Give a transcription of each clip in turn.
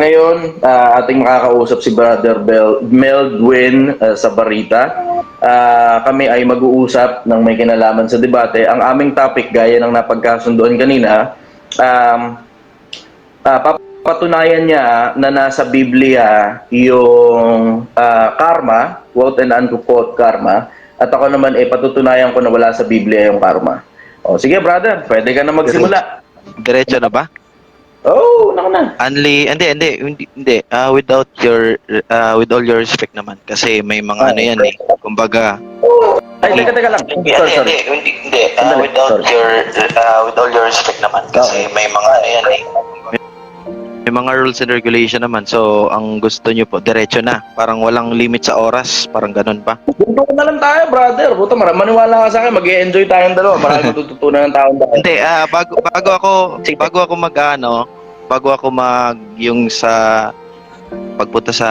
ngayon, ah, ating makakausap si Brother Bel Meldwin ah, sa Barita. Ah, kami ay mag-uusap ng may kinalaman sa debate. Ang aming topic, gaya ng napagkasunduan kanina, um, ah, papatunayan niya na nasa Biblia yung ah, karma, quote and unquote karma, at ako naman ay patutunayan ko na wala sa Biblia yung karma. O, sige brother, pwede ka na magsimula. Diretso na ba? Oh, naku na. Only, hindi, hindi, hindi, hindi. Ah, without your, ah, with all your respect naman. Kasi may mga ano yan eh. Kumbaga, Ay, teka, teka lang. hindi, Sorry, sorry. hindi, hindi, hindi. Sandali, without sorry. your, ah, with all your respect naman. Kasi Okay. may mga ano yan eh. May- mga rules and regulation naman. So, ang gusto nyo po, diretso na. Parang walang limit sa oras. Parang ganun pa. Punto na lang tayo, brother. Puta, mara- maniwala ka sa akin. mag-enjoy tayong dalawa. Marami matututunan ng taong dahil. Hindi, ah, bago, bago ako, bago ako mag, ano, bago ako mag, yung sa, pagpunta sa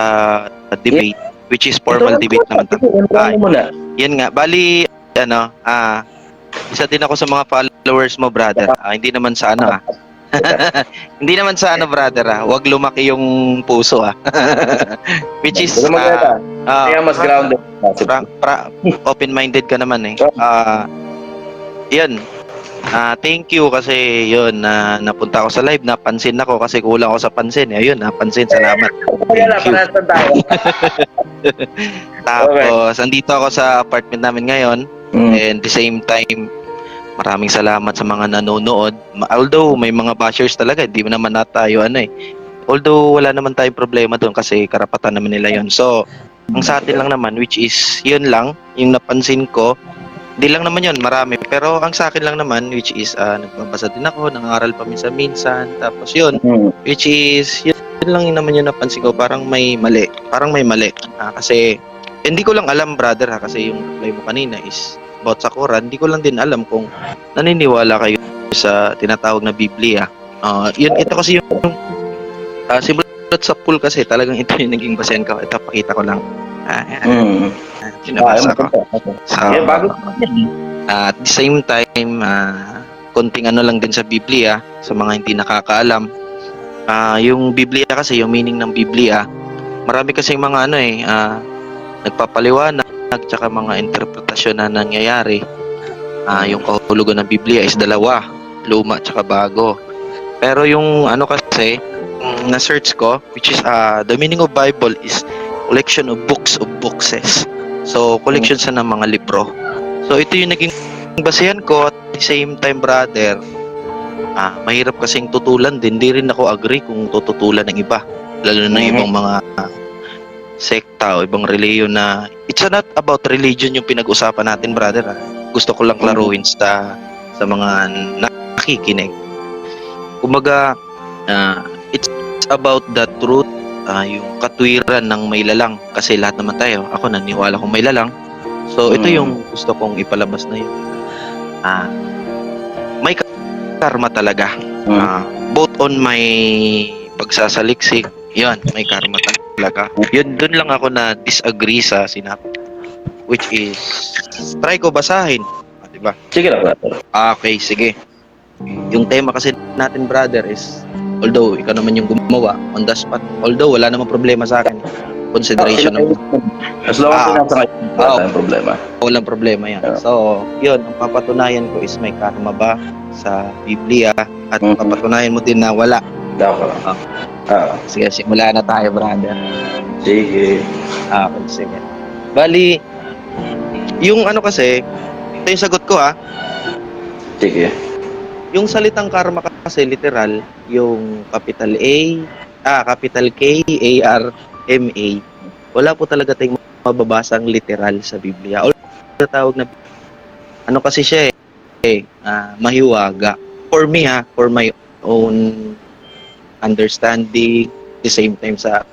debate, which is formal debate naman. Ano mo muna? Yan nga, bali, ano, ah, isa din ako sa mga followers mo, brother. Ah, hindi naman sa ano, ah. hindi naman sa ano, brother, ah. Huwag lumaki yung puso, ah. Which is, mag-alala. ah, Kaya mas grounded. pra, pra, open-minded ka naman, eh. Ah, yun. Ah, thank you kasi yun na napunta ako sa live, napansin ako kasi kulang ako sa pansin. Eh, Ayun, napansin. Salamat. Kaya lang, Thank you. parehas lang tayo. Tapos, andito ako sa apartment namin ngayon. Mm. And the same time, maraming salamat sa mga nanonood. Although may mga bashers talaga, hindi naman na tayo ano eh. Although wala naman tayong problema doon kasi karapatan naman nila yon. So, ang sa atin lang naman, which is yun lang, yung napansin ko, hindi lang naman yun, marami. Pero ang sa akin lang naman, which is ah, nagbabasa din ako, nangaral pa minsan-minsan. Tapos yun, Mm. which is yun, yun lang yun naman yung napansin ko parang may mali parang may mali Ah, kasi hindi ko lang alam brother ha kasi yung reply mo kanina is about sa Quran hindi ko lang din alam kung naniniwala kayo sa tinatawag na Biblia. Ah, yun ito kasi yung uh, simulat sa pool kasi talagang ito yung naging basehan ko. Ito pakita ko lang. Ah, yan. Mm. Ah, pinabasa ko. so, Yeah, bago at the same time, ah, konting ano lang din sa Biblia sa mga hindi nakakaalam. Ah, yung Biblia kasi, yung meaning ng Biblia, marami kasi mga ano eh, ah, nagpapaliwanag tsaka mga interpretasyon na nangyayari. Ah, yung kahulugan ng Biblia is dalawa, luma tsaka bago. Pero yung ano kasi, na-search ko, which is ah, the meaning of Bible is collection of books of boxes. So, collection sa ng mga libro. So ito yung naging basehan ko at the same time brother. Ah, mahirap kasing tutulan din. Di rin ako agree kung tututulan ng iba. Lalo na Mhm. ibang mga sekta o ibang reliyon na it's not about religion yung pinag-usapan natin brother. ah. Gusto ko lang Mhm. klaruhin sa sa mga nakikinig. Kumbaga ah, it's about the truth ah, yung katwiran ng may lalang kasi lahat naman tayo ako naniwala kong may lalang So ito Mm. yung gusto kong ipalabas na yun. Ah, may ka- karma talaga. Mm. Ah, both on my pagsasaliksik, yun, may karma talaga. Yun, dun lang ako na disagree sa sinabi. Which is, try ko basahin. Ah, diba? Sige lang, brother. Ah, Okay, sige. Yung tema kasi natin, brother, is although ikaw naman yung gumawa on the spot, although wala namang problema sa akin, consideration naman. As long as Ah. kayo, wala tayong problema. Walang problema yan. Yeah. So, yun, ang papatunayan ko is may karma ba sa Biblia at Mhm. papatunayan mo din na wala. Dako. Ah. Ah, Sige, simula na tayo, brother. sige. Ah, okay, sige. Bali, yung ano kasi, ito yung sagot ko ha, Sige. yung salitang karma kasi literal, yung capital A, ah, capital K, A, R, M, A, wala po talaga tayong mababasang literal sa Biblia. O tawag na, ano kasi siya eh, eh ah, mahiwaga. For me ha, for my own understanding, the same time sa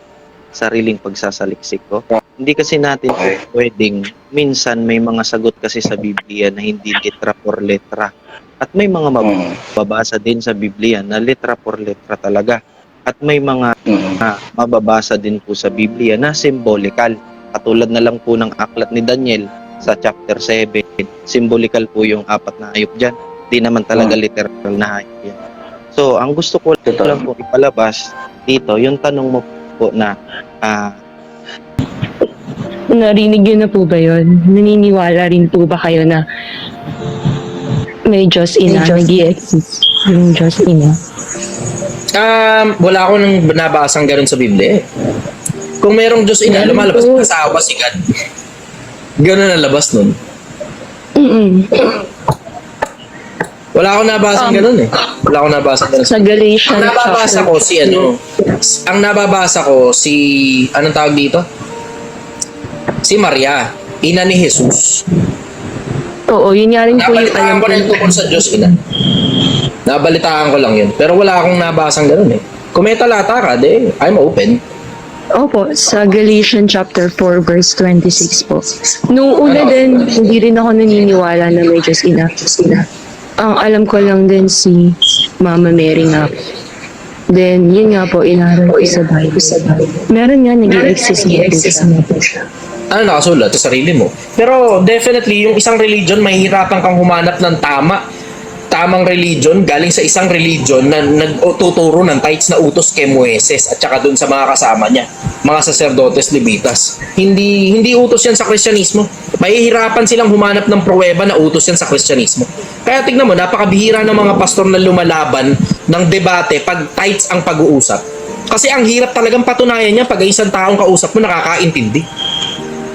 sariling pagsasaliksik ko. Hindi kasi natin Okay. pwedeng, minsan may mga sagot kasi sa Biblia na hindi letra por letra. At may mga Mm. mababasa din sa Biblia na letra por letra talaga. At may mga Mm. na mababasa din po sa Biblia na symbolikal. Katulad na lang po ng aklat ni Daniel sa chapter 7. Symbolikal po yung apat na hayop dyan. Di naman talaga literal na hayop yan. So, ang gusto ko Totoo. lang po ipalabas dito, yung tanong mo po na ah, Narinig yun na po ba yun? Naniniwala rin po ba kayo na may Diyos ina, nag exist yung Diyos ina? Um, wala akong nang nabasang ganun sa Biblia eh. Kung merong Diyos ina, Meron lumalabas po. asawa si God. Ganun ang labas nun. Mm-mm. Wala akong nabasang Um, ganun eh. Wala akong nabasang ganun. Sa Galatians Ang nababasa chapter- ko si ano, ang nababasa ko si, anong tawag dito? Si Maria, ina ni Jesus. Oo, yun nga rin po yung Nabalitaan alam ko ko. rin tungkol sa Diyos ina. Nabalitaan ko lang yun. Pero wala akong nabasang ganun eh. Kung may talata ka, de, I'm open. Opo, sa Galatians chapter 4 verse 26 po. Nung una din, hindi rin ako naniniwala na may Diyos ina. Ang alam ko lang din si Mama Mary nga. Then, yun nga po, inaral ko sa Bible. Meron nga, nag-i-exist na po siya. ano nakasulat sa sarili mo. Pero definitely, yung isang religion, mahihirapan kang humanap ng tama tamang religion galing sa isang religion na nagtuturo ng tithes na utos kay Moises at saka dun sa mga kasama niya, mga sacerdotes libitas. Hindi hindi utos yan sa Kristyanismo. Mahihirapan silang humanap ng pruweba na utos yan sa Kristyanismo. Kaya tignan mo, napakabihira ng mga pastor na lumalaban ng debate pag tithes ang pag-uusap. Kasi ang hirap talagang patunayan niya pag isang taong kausap mo nakakaintindi.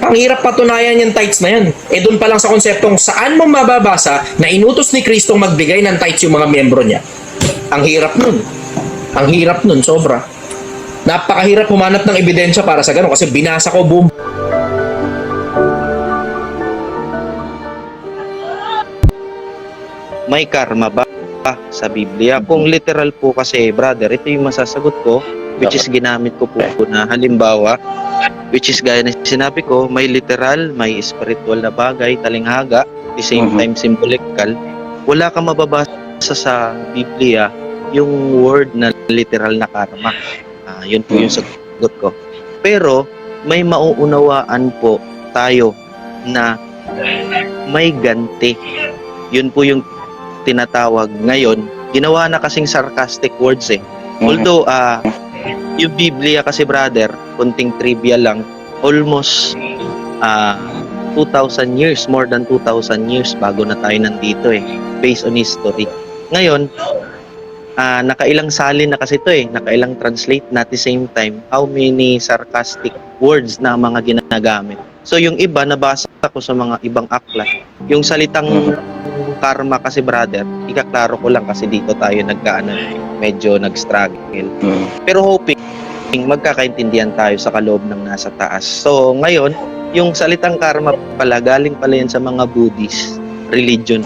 Ang hirap patunayan yung tithes na yan. Eh doon pa lang sa konseptong saan mo mababasa na inutos ni Kristong magbigay ng tithes yung mga miyembro niya. Ang hirap nun. Ang hirap nun, sobra. Napakahirap humanap ng ebidensya para sa ganun kasi binasa ko boom. may karma ba sa Biblia? Kung literal po kasi, brother, ito yung masasagot ko, which is ginamit ko po na halimbawa, which is gaya na sinabi ko, may literal, may spiritual na bagay, talinghaga, the same Mhm. time symbolical. Wala kang mababasa sa Biblia yung word na literal na karma. Ah, yun po yung sagot ko. Pero may mauunawaan po tayo na may ganti. Yun po yung tinatawag ngayon. Ginawa na kasing sarcastic words eh. Although, ah, yung Biblia kasi brother, kunting trivia lang, almost ah 2,000 years, more than 2,000 years bago na tayo nandito eh, based on history. Ngayon, ah nakailang salin na kasi ito eh, nakailang translate na at the same time, how many sarcastic words na mga ginagamit. So yung iba, nabasa ko sa mga ibang aklat, yung salitang karma kasi brother, ikaklaro ko lang kasi dito tayo nagkaano, medyo nag-struggle. Mm. Pero hoping magkakaintindihan tayo sa kaloob ng nasa taas. So ngayon, yung salitang karma pala, galing pala yan sa mga Buddhist religion.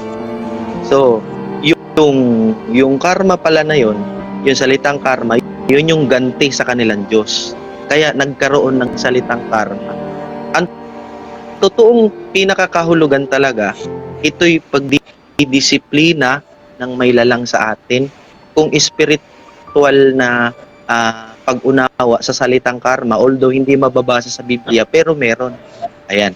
So, yung, yung karma pala na yon yung salitang karma, yun yung ganti sa kanilang Diyos. Kaya nagkaroon ng salitang karma. Ang totoong pinakakahulugan talaga, ito'y pagdidisiplina ng may lalang sa atin. Kung spiritual na ah, pag-unawa sa salitang karma, although hindi mababasa sa Biblia, pero meron. Ayan.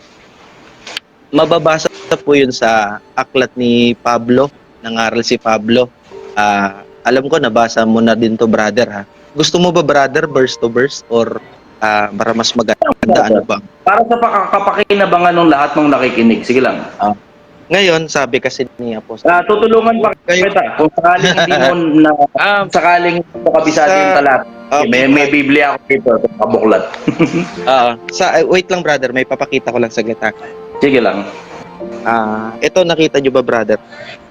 Mababasa po yun sa aklat ni Pablo, nangaral si Pablo. Ah, alam ko, nabasa mo na din to, brother, ha? Gusto mo ba, brother, verse to verse? Or ah, para mas maganda, ano ba? Para sa paka- kapakinabangan ng lahat ng nakikinig. Sige lang. Ngayon, sabi kasi ni Apostol, Ah, tutulungan pa Kayo- kita. Kung sakaling hindi mo na Ah, sakaling hindi mo kabisado Sa- yung talat. okay. May, may Biblia ako dito, kabuklat. Ah, sa, eh, wait lang, brother, may papakita ko lang saglit, ha? Sige lang. Ah, ito nakita nyo ba brother?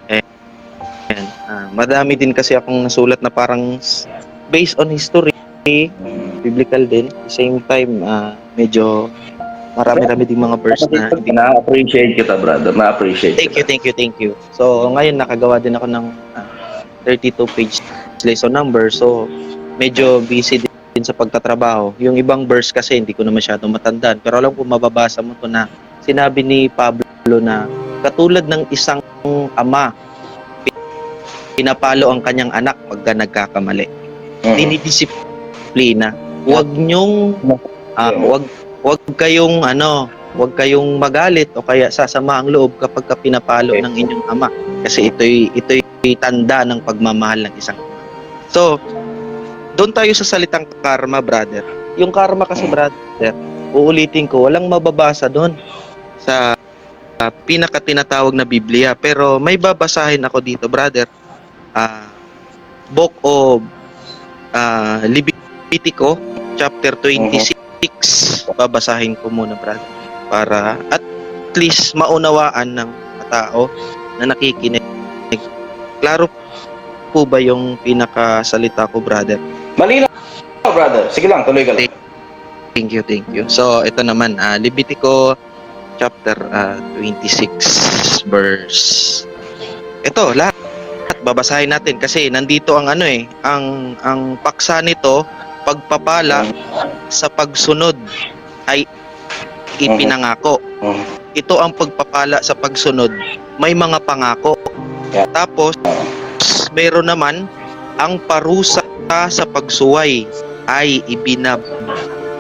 Eh, ayan. Ah, madami din kasi akong nasulat na parang based on history, biblical din. Same time, ah, medyo marami-rami din mga verse na hindi na. Na-appreciate kita, brother. Na-appreciate Thank you, kita. thank you, thank you. So, ngayon nakagawa din ako ng ah, 32 page lesson number. So, medyo busy din sa pagtatrabaho. Yung ibang verse kasi hindi ko na masyado matandaan. Pero alam ko mababasa mo to na sinabi ni Pablo na katulad ng isang ama pinapalo ang kanyang anak pagka nagkakamali. Mhm. Dinidisiplina. Huwag nyong ah, wag wag kayong ano, wag kayong magalit o kaya sasama ang loob kapag ka pinapalo ng inyong ama kasi ito'y ito'y tanda ng pagmamahal ng isang ama. So, doon tayo sa salitang karma, brother. Yung karma kasi, brother, uulitin ko, walang mababasa doon sa uh, pinaka tinatawag na Biblia. Pero may babasahin ako dito, brother. Ah, Book of ah, Levitico, chapter 26. Babasahin ko muna, brother. Para at least maunawaan ng tao na nakikinig. Klaro po ba yung pinakasalita ko, brother? Malinaw, brother. Sige lang, tuloy ka lang. Thank you, thank you. So, ito naman, ah, Levitico chapter ah, 26 verse. Ito, lahat babasahin natin kasi nandito ang ano eh, ang ang paksa nito pagpapala sa pagsunod ay ipinangako. Ito ang pagpapala sa pagsunod, may mga pangako. Tapos meron naman ang parusa sa pagsuway ay ibinab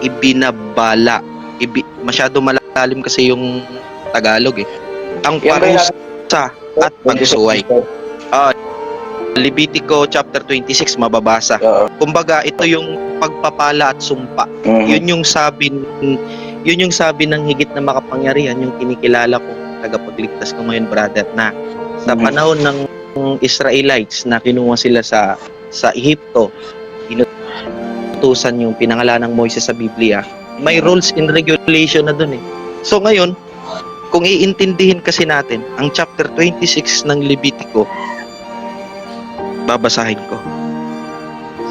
ibinabala. Ibi, masyado malalim kasi yung Tagalog eh. Ang parusa at pagsuway. Levitico chapter 26 mababasa. Oo. Kumbaga ito yung pagpapala at sumpa. Mhm. Yun yung sabi yun yung sabi ng higit na makapangyarihan yung kinikilala kong tagapagligtas ko ngayon brother na sa Mhm. panahon ng Israelites na kinuha sila sa sa Ehipto inutusan yung pinangalan ng Moises sa Biblia may rules and regulation na dun eh so ngayon kung iintindihin kasi natin ang chapter 26 ng Levitico babasahin ko.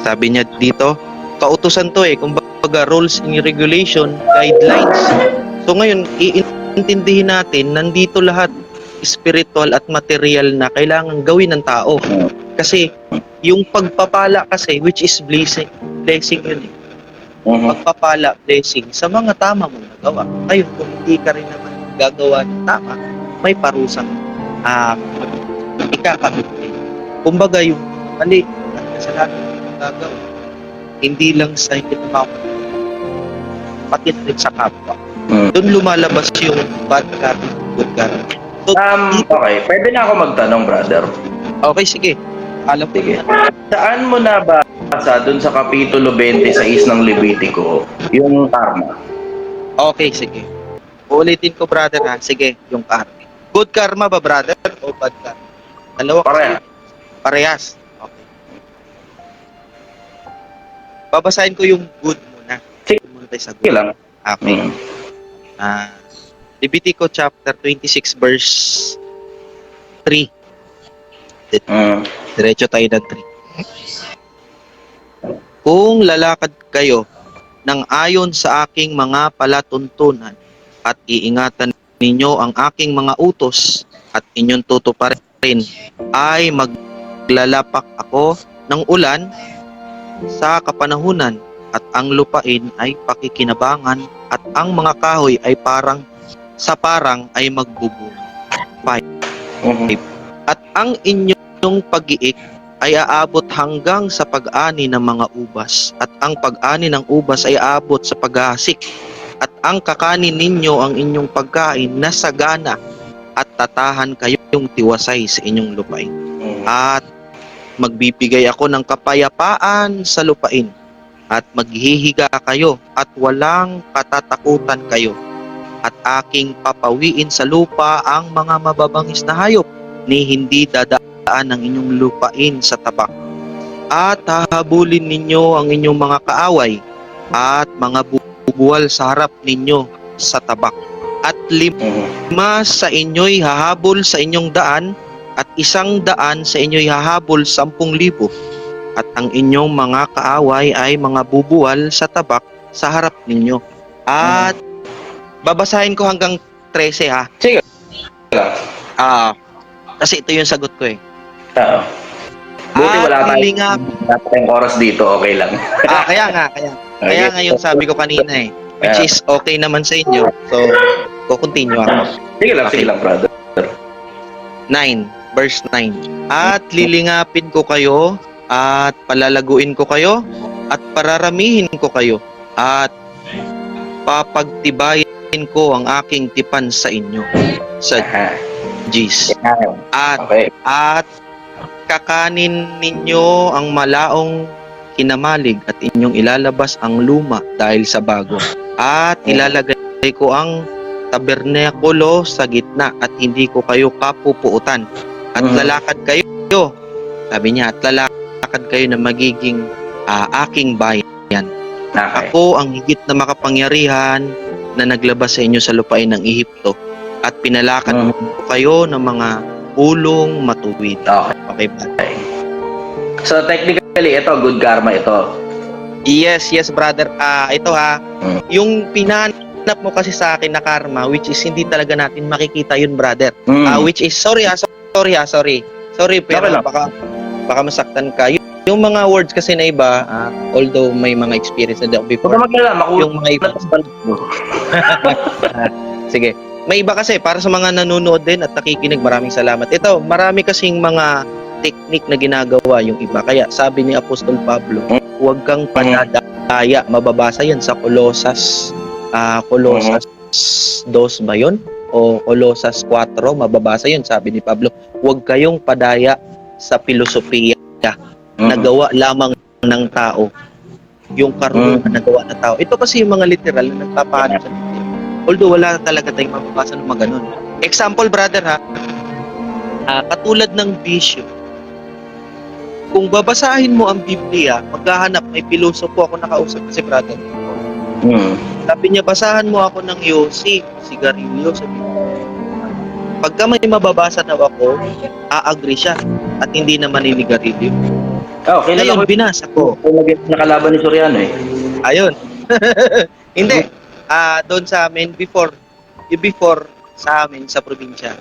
Sabi niya dito kautusan to eh kumbaga rules and regulation guidelines. So ngayon iintindihin natin nandito lahat spiritual at material na kailangan gawin ng tao. Kasi yung pagpapala kasi which is blessing blessing yun eh. Mhm. pagpapala blessing sa mga tama mong nagawa. Ngayon kung hindi ka rin naman gagawa ng tama may parusang ah ikakamit din kumbaga yung mali at kasalanan mo gagawa hindi lang sa hindi mo pati rin sa kapwa Mm. doon lumalabas yung bad karma good karma so Um, okay, pwede na ako magtanong, brother. okay sige alam ko yan Saan mo na basa dun sa Kapitulo 26 ng Levitico yung karma? Okay, sige. Ulitin ko, brother, ha? Sige, yung karma. Good karma ba, brother? O bad karma? Dalawa kasi. Pareha. Parehas. Babasahin ko yung good muna. Sige. Muna tayo sa good. lang. Okay. Mm. Ah, Levitico chapter 26 verse 3. Mm. Diretso tayo ng 3. Kung lalakad kayo ng ayon sa aking mga palatuntunan at iingatan ninyo ang aking mga utos at inyong tutuparin ay maglalapak ako ng ulan sa kapanahunan at ang lupain ay pakikinabangan at ang mga kahoy ay parang sa parang ay magbubunga Mhm. at ang inyong pag-iik ay aabot hanggang sa pag-ani ng mga ubas at ang pag-ani ng ubas ay aabot sa paghasik at ang kakanin ninyo ang inyong pagkain na sagana at tatahan kayong tiwasay sa inyong lupain Mhm. at magbibigay ako ng kapayapaan sa lupain at maghihiga kayo at walang katatakutan kayo. At aking papawiin sa lupa ang mga mababangis na hayop ni hindi dadaan ng inyong lupain sa tabak. At hahabulin ninyo ang inyong mga kaaway at mga bubuwal sa harap ninyo sa tabak. At lim lima sa inyo'y hahabol sa inyong daan at isang daan sa inyo'y hahabol sampung libo. At ang inyong mga kaaway ay mga bubuwal sa tabak sa harap ninyo. At babasahin ko hanggang 13 ha? Sige. Ah kasi ito yung sagot ko eh. Oo. Buti At wala tayong, lilingap- wala tayong oras dito, okay lang. ah kaya nga kaya. Kaya nga yung sabi ko kanina eh. Which is okay naman sa inyo. So ko continue ako. Sige lang, sige lang, brother. 9, verse 9. At lilingapin ko kayo, at palalaguin ko kayo, at pararamihin ko kayo, at papagtibayin ko ang aking tipan sa inyo. Sa. Yan. At, Okay. at kakanin ninyo ang malaong kinamalig at inyong ilalabas ang luma dahil sa bago. At ilalagay ko ang tabernakulo sa gitna at hindi ko kayo kapupuutan. At Mhm. lalakad kayo. Sabi niya, at lalakad kayo na magiging ah, aking bayan. Okay. Ako ang higit na makapangyarihan na naglabas sa inyo sa lupain ng Ehipto at pinalakad Mhm. ko kayo ng mga ulong matuwid. Okay. Okay ba? So technically, ito, good karma ito. Yes, yes brother. Ah, ito ha. Mm. Yung pinanap mo kasi sa akin na karma which is hindi talaga natin makikita yun brother. Mm. Ah, which is sorry ha, sorry ha, sorry. Sorry pero Okay baka baka masaktan ka. Yung, yung mga words kasi na iba, ah, although may mga experience na din ako Huwag before, ka makuha yung mga iba, sige. May iba kasi para sa mga nanonood din at nakikinig, maraming salamat. Ito, marami kasing mga technique na ginagawa yung iba. Kaya sabi ni Apostol Pablo, huwag kang panadaya. Mababasa yan sa Colosas, ah Colosas 2 ba yun? O Colosas 4, mababasa yun. Sabi ni Pablo, huwag kayong padaya sa filosofiya Mm. nagawa lamang ng tao yung karunungan na gawa ng tao. Ito kasi yung mga literal na nagpapahanap sa Biblia. Although wala talaga tayong mababasa ng mga ganun. Example, brother ha, ah, katulad ng bisyo, kung babasahin mo ang Biblia, maghahanap, may pilosopo ako nakausap kasi brother. Mm. Sabi niya, basahan mo ako ng Yossi, sigarilyo sa Biblia. Pagka may mababasa daw ako, a-agree siya at hindi na maninigarilyo. Oh, kilala ko Ngayon, binasa ko. nakalaban ni Soriano eh. Ayun. Hindi. Ah, doon sa amin before yung before sa amin sa probinsya.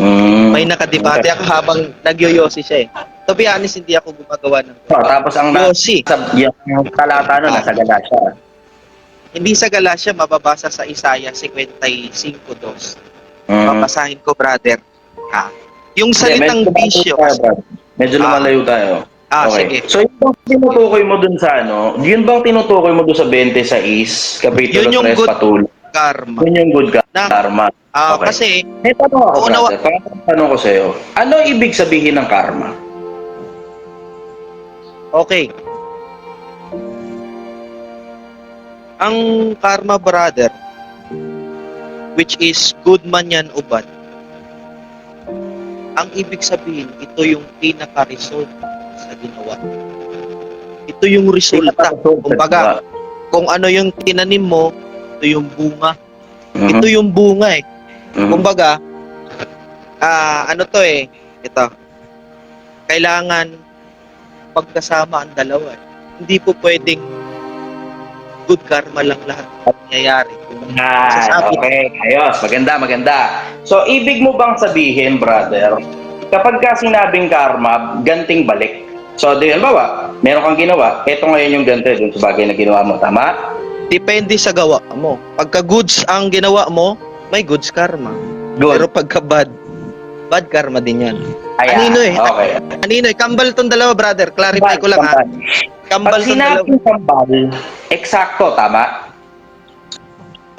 Mm. May nakadebate ako habang nagyoyosi siya eh. To be honest, hindi ako gumagawa ng Oh, tapos ang yosi. yung talata nun, nasa Galacia. Hindi sa Galacia, mababasa sa Isaiah 55.2. Mm. Babasahin ko, brother. Ha? Yung salitang medyo bisyo. tayo. Medyo Ah. lumalayo tayo. Ah, okay. sige. So, yun bang tinutukoy mo dun sa ano? Yun bang tinutukoy mo dun sa 26, Kapitulo Yun yung 3, good- patuloy? Karma. Yun yung good Na- karma. Ah, Okay. Kasi, May tanong ako, nawa- brother. Pangatang tanong ko sa'yo. Ano ibig sabihin ng karma? okay. Ang karma, brother, which is good man yan o bad, ang ibig sabihin, ito yung pinaka-result sa ginawa. Ito yung resulta. Kumbaga, kung ano yung tinanim mo, ito yung bunga. Mhm. Ito yung bunga eh. Mhm. Kumbaga, ah ano to eh, ito. Kailangan pagkasama ang dalawa eh. Hindi po pwedeng good karma lang lahat ang nangyayari. Ah, Sasabi. okay. Ayos. Maganda, maganda. So, ibig mo bang sabihin, brother, kapag ka sinabing karma, ganting balik. So, di ba, meron kang ginawa, eto ngayon yung ganti dun sa bagay na ginawa mo. Tama? Depende sa gawa mo. Pagka goods ang ginawa mo, may goods karma. Good. Pero pagka bad, bad karma din yan. Ayan. Anino eh. Okay. Anino eh, kambal tong dalawa brother. Clarify ko lang ha. Kambal Pag tong dalawa. sinabing kambal, eksakto, tama?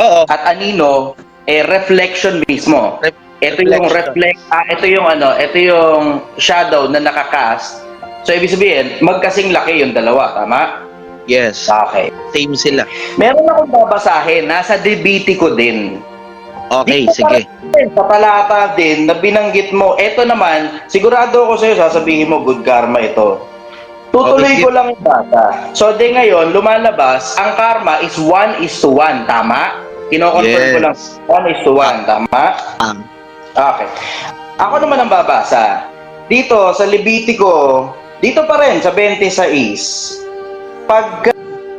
Oo. At anino, eh, reflection mismo. Ref- ito yung reflection. reflect, ah, ito yung ano, ito yung shadow na nakakast. So, ibig sabihin, magkasing laki yung dalawa, tama? Yes. Okay. Same sila. Meron akong babasahin, nasa Levitico din. Okay, Dito sige. Sa talata din na binanggit mo, eto naman, sigurado ako sa'yo, sasabihin mo, good karma ito. Tutuloy Okay, ko lang yung bata. So, di ngayon, lumalabas, ang karma is 1 is to 1, tama? Kinoconfirm ko Yes. lang, 1 is to 1, tama? Ah. Okay. Ako naman ang babasa. Dito, sa Levitico, dito pa rin, sa 26. Pag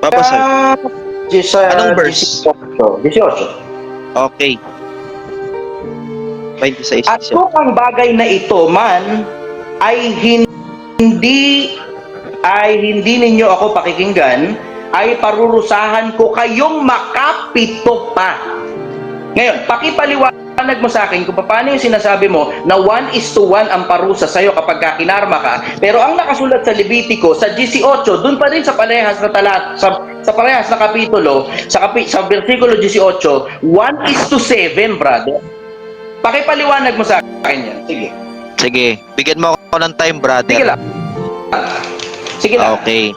Babasa. sa Anong verse? 18. 18. Okay. 26 At kung ang bagay na ito man ay hindi ay hindi ninyo ako pakikinggan, ay parurusahan ko kayong makapito pa. Ngayon, pakipaliwanag mo sa akin kung paano yung sinasabi mo na 1 is to 1 ang parusa sa'yo kapag ka kinarma ka. Pero ang nakasulat sa Levitico, sa 18, dun pa rin sa parehas na talat, sa, sa parehas na kapitulo, sa, kapi, sa versikulo 18, 1 is to 7, brother. Pakipaliwanag mo sa akin yan. Sige. Sige, bigyan mo ako ng time, brother. Sige lang. Sige lang. Okay.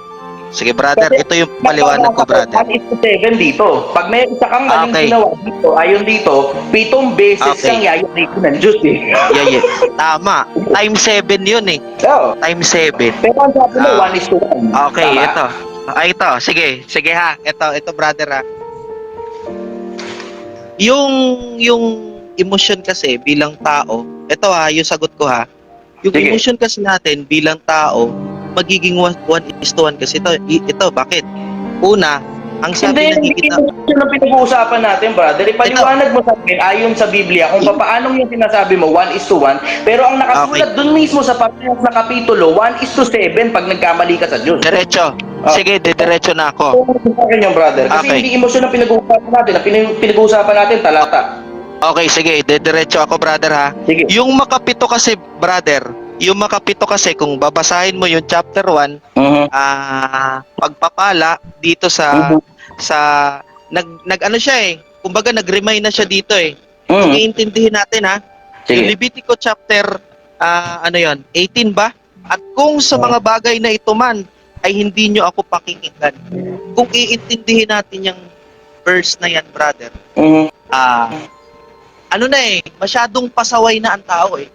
Sige, brother. Ito yung paliwanag ko, brother. 1 is to 7 dito. Pag may isa kang maling Okay. ginawa dito, ayon dito, pitong beses Okay. kang yayanig ng Diyos eh. Yeah, yeah. Tama. Time 7 yun eh. Oo. Time 7. Pero ang sabi mo, Ah. 1 is to 1. Okay, Tama? ito. Ay, ito. Sige, sige ha. Ito, ito brother ha. Yung, yung emotion kasi bilang tao, ito ha, yung sagot ko ha. Yung Sige. emotion kasi natin bilang tao, magiging 1 is to 1 kasi ito, ito, bakit? Una, ang sabi Hindi, ng hindi ang pinag-uusapan natin, brother. Ipaliwanag mo sa akin, ayon sa Biblia, kung paano yung sinasabi mo, 1 is to 1. Pero ang nakasulat dun mismo sa parehas na kapitulo, 1 is to 7 pag nagkamali ka sa Diyos. diretso. Ah. Sige, diretso na ako. Sa akin yung brother. Kasi Okay. hindi emosyon ang pinag-uusapan natin. Ang pinag- pinag-uusapan natin, talata. Okay, sige, diretso ako brother ha. Sige. Yung makapito kasi, brother, yung makapito kasi kung babasahin mo yung chapter 1, Mhm. ah pagpapala dito sa Mhm. sa nag nag ano siya eh. Kumbaga nag-remind na siya dito eh. Kung Mhm. iintindihin natin ha. Yung Sige. Levitico chapter ah ano 'yon? 18 ba? At kung sa mga bagay na ito man ay hindi nyo ako pakikinggan. Kung iintindihin natin yung verse na yan, brother. Mhm. Ah ano na eh, masyadong pasaway na ang tao eh.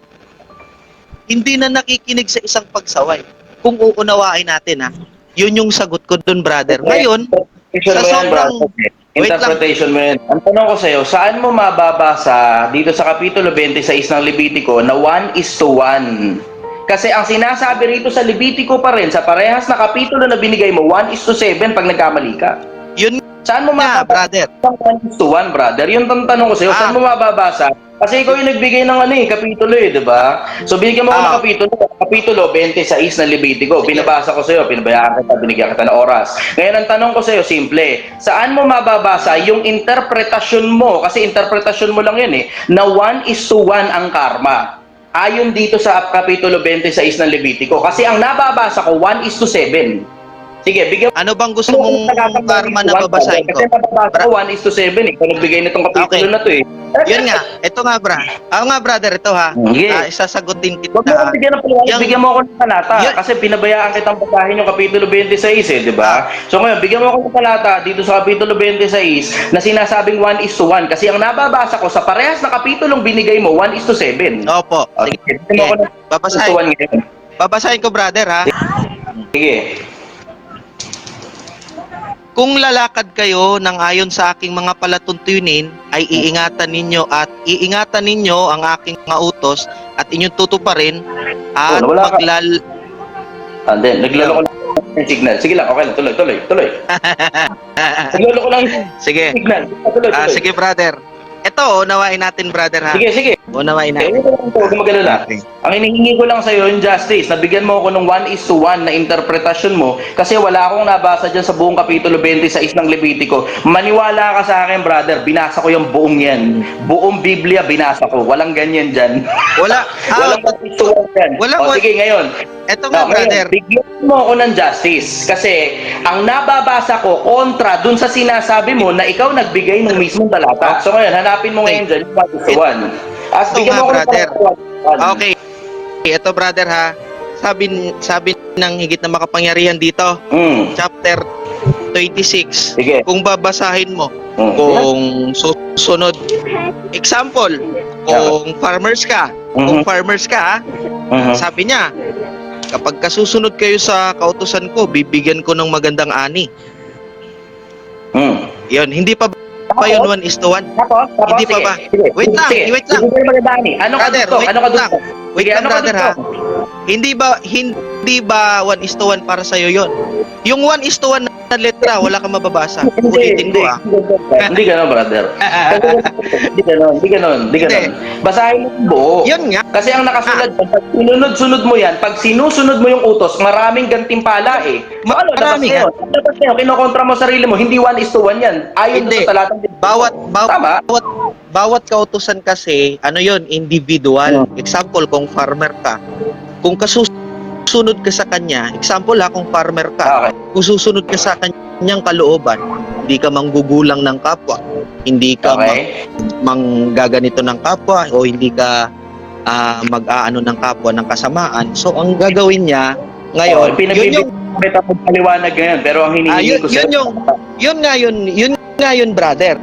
Hindi na nakikinig sa isang pagsaway. Kung uunawain natin ha. Yun yung sagot ko dun, brother. Ngayon, sa sobrang-. Interpretation mo yan. Ang tanong ko sa'yo, saan mo mababasa dito sa Kapitulo 26 ng Levitico na 1 is to 1? Kasi ang sinasabi rito sa Levitico pa rin, sa parehas na kapitulo na binigay mo, 1 is to 7 pag nagkamali ka. Yun Saan mo mababasa brother. ang 1 is to 1, brother? Yun ang tanong ko sa'yo, Ah. saan mo mababasa? Kasi ikaw yung nagbigay ng ano eh, kapitulo eh, di ba? So binigyan mo ako Ah. ng kapitulo, kapitulo 26 ng Levitico. Binabasa ko sa'yo, pinabayaan kita, binigyan kita ng oras. Ngayon ang tanong ko sa'yo, simple. Saan mo mababasa yung interpretasyon mo, kasi interpretasyon mo lang yun eh, na 1 is to 1 ang karma. Ayon dito sa kapitulo 26 ng Levitico. Kasi ang nababasa ko, 1 is to 7. Sige, bigyan Ano bang gusto mong karma na babasahin ko? Kasi nababasa ko 1 is to 7 eh. Kung nagbigay nitong kapitulo Okay. na to eh. Yun nga. Ito nga, bra. Ako nga, brother. Ito ha. Sige. Ah, isasagutin Huwag mo kita. akong bigyan ng paliwanag, Yung- bigyan mo ako ng talata. Yung- kasi pinabayaan kitang basahin yung Kapitulo 26 eh, di ba? So ngayon, bigyan mo ako ng talata dito sa Kapitulo 26 na sinasabing 1 is to 1. Kasi ang nababasa ko sa parehas na kapitulong binigay mo, 1 is to 7. Opo. Sige. sige, bigyan mo ako ng 1 is to Babasahin. 1 ngayon. Babasahin ko, brother, ha? Sige. Kung lalakad kayo ng ayon sa aking mga palatuntunin, ay iingatan ninyo at iingatan ninyo ang aking mga utos at inyong tutuparin at Oh, maglal... And then, naglalo ko lang signal. Sige lang, okay lang. Tuloy, tuloy, tuloy. Naglalo ko lang sige. signal. Tuloy, tuloy. Ah, sige, brother. Ito, unawain natin, brother, ha? Sige, sige. Unawain Eh, natin. po, huwag kang mag-alala. Ang hinihingi ko lang sa'yo yung justice, nabigyan mo ako ng 1 is to 1 na interpretasyon mo kasi wala akong nabasa dyan sa buong kapitulo 26 ng Levitico. Maniwala ka sa akin, brother, binasa ko yung buong yan. Buong Biblia binasa ko. Walang ganyan dyan. Wala. Ah, Walang 1 is to 1 yan. Wala, o sige, ngayon. ito nga, No, brother. bigyan mo ako ng justice kasi ang nababasa ko kontra dun sa sinasabi mo na ikaw nagbigay ng mismong talata. So ngayon, hanapin mo ngayon dyan yung 1 is to 1. As bigyan nga, brother. talata. Okay. Ito, brother, ha? Sabi, sabi ng higit na makapangyarihan dito, Mm. chapter 26. Sige. Kung babasahin mo, Mm. kung susunod, example, kung farmers ka, kung Mhm. farmers ka, ha? Mhm. sabi niya, kapag kasusunod kayo sa kautusan ko, bibigyan ko ng magandang ani. Mm. Yun, hindi pa ba yun 1 is to 1? Tapos, tapos, Hindi pa sige, ba? Sige, Wait lang, sige. wait lang. Sige, magandaan eh. Ano ka Brother, dito? wait Ano ka lang. Wait Sige, lang, ano ka brother, ha? Hindi ba hindi ba 1 is to 1 para sa yon? Yung 1 is to 1 na letra, wala kang mababasa. Ulitin ko ah. Hindi ganon, brother. Hindi ganon, hindi ganon, hindi ganon. Basahin mo yung buo. Yun nga. Kasi ang nakasulat dyan, pag sinunod-sunod mo yan, pag sinusunod mo yung utos, maraming gantimpala eh. So, ano, Marami ngayon? Labas ngayon, kinokontra mo sarili mo, hindi 1 is to 1 yan. Ayon Hindi. sa talatang Bawat bawat Tama? bawat, bawat kautusan kasi, ano yon individual. Hmm. Example, kung farmer ka, kung kasusunod ka sa kanya, example ha, kung farmer ka, Okay. kung susunod ka sa kanyang kalooban, hindi ka manggugulang ng kapwa, hindi ka Okay. mang, manggaganito ng kapwa, o hindi ka ah, mag-aano ng kapwa ng kasamaan. So ang gagawin niya Oh, ngayon, yun yung kita mo paliwanag ngayon, pero ang hinihingi yun, ko sa yun yung yun nga yun, yun nga yun brother.